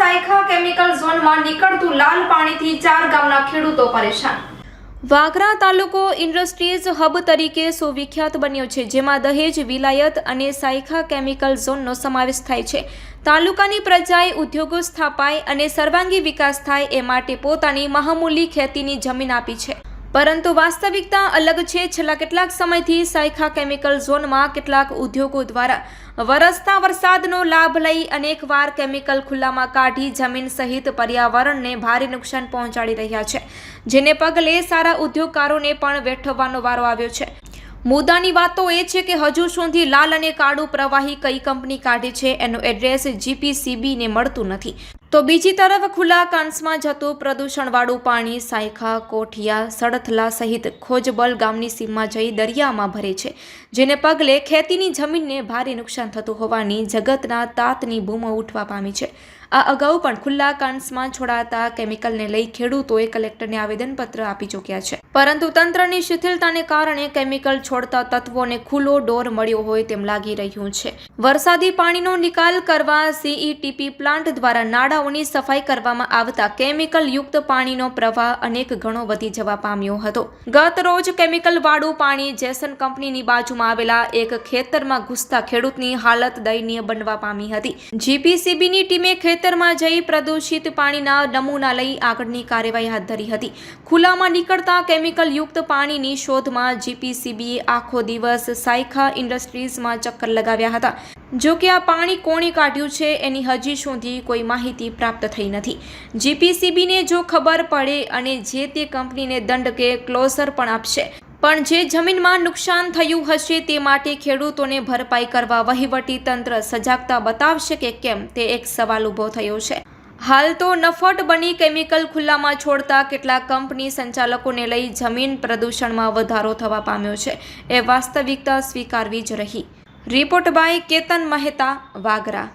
Saykha chemical ઝોનમાં નીકળતું લાલ પાણીથી ચાર ગામના ખેડૂતો પરેશાન. વાગરા તાલુકો ઇન્ડસ્ટ્રીઝ હબ તરીકે સુવિખ્યાત બન્યો છે, જેમાં દહેજ, વિલાયત અને સાયખા કેમિકલ ઝોનનો સમાવેશ થાય છે. તાલુકાની પ્રજાએ ઉદ્યોગો સ્થાપાય અને સર્વાંગી વિકાસ થાય એ માટે પોતાની મહામૂલી ખેતીની જમીન આપી છે. પરંતુ વાસ્તવિકતા અલગ છે. છેલ્લા કેટલાક સમયથી સાયખા કેમિકલ ઝોનમાં કેટલાક ઉદ્યોગો દ્વારા વરસતા વરસાદનો લાભ લઈ અનેકવાર કેમિકલ ખુલ્લામાં કાઢી જમીન સહિત પર્યાવરણને ભારે નુકસાન પહોંચાડી રહ્યા છે. જેને પગલે સારા ઉદ્યોગકારોને પણ વેઠવવાનો વારો આવ્યો છે. મુદ્દાની વાત તો એ છે કે હજુ સુધી લાલ અને કાળું પ્રવાહી કઈ કંપની કાઢે છે એનું એડ્રેસ જીપીસીબીને મળતું નથી. તો બીજી તરફ ખુલ્લા કાંસમાં જતું પ્રદૂષણવાળું પાણી સાયખા, કોઠિયા, સડથલા સહિત ખોજબલ ગામની સીમમાં જઈ દરિયામાં ભરે છે, જેને પગલે ખેતીની જમીનને ભારે નુકસાન થતું હોવાની જગતના તાતની બૂમો ઉઠવા પામી છે. આ અગાઉ પણ ખુલ્લા કાંસમાં છોડાતા કેમિકલને લઈ ખેડૂતોએ કલેક્ટરને આવેદનપત્ર આપી ચૂક્યા છે. પરંતુ તંત્રની શિથિલતાને કારણે કેમિકલ છોડતા તત્વોને ખુલ્લો ડોર મળ્યો હોય તેમ લાગી રહ્યું છે. વરસાદી પાણીનો નિકાલ કરવા સીઈટીપી પ્લાન્ટ દ્વારા નાળાઓની સફાઈ કરવામાં આવતા કેમિકલ યુક્ત પાણીનો પ્રવાહ અનેક ગણો વધી જવા પામ્યો હતો. ગત રોજ કેમિકલવાળું પાણી જેસન કંપનીની બાજુમાં આવેલા એક ખેતરમાં ઘૂસતા ખેડૂતની હાલત દયનીય બનવા પામી હતી. જીપીસીબીની ટીમે ખેતરમાં જઈ પ્રદૂષિત પાણીના નમૂના લઈ આગળની કાર્યવાહી હાથ ધરી હતી. ખુલ્લામાં નીકળતા કેમિકલ યુક્ત પાણીની શોધમાં જીપીસીબીએ આખો દિવસ સાયખા ઇન્ડસ્ટ્રીઝમાં ચક્કર લગાવ્યા હતા. જો કે આ પાણી કોણે કાઢ્યું છે એની હજી સુધી કોઈ માહિતી પ્રાપ્ત થઈ નથી. જીપીસીબીને જો ખબર પડે અને જે તે કંપનીને દંડ કે ક્લોઝર પણ આપશે. પણ જે જમીનમાં નુકસાન થયું હશે તે માટે ખેડૂતોને ભરપાઈ કરવા વહીવટી તંત્ર સજાગતા બતાવશે કે કેમ તે એક સવાલ ઊભો થયો છે. હાલ તો નફટ બની કેમિકલ ખુલ્લામાં છોડતા કેટલાક કંપની સંચાલકોને લઈ જમીન પ્રદૂષણમાં વધારો થવા પામ્યો છે. એ વાસ્તવિકતા સ્વીકારવી જ રહી. Report by Ketan Mehta, Vagra.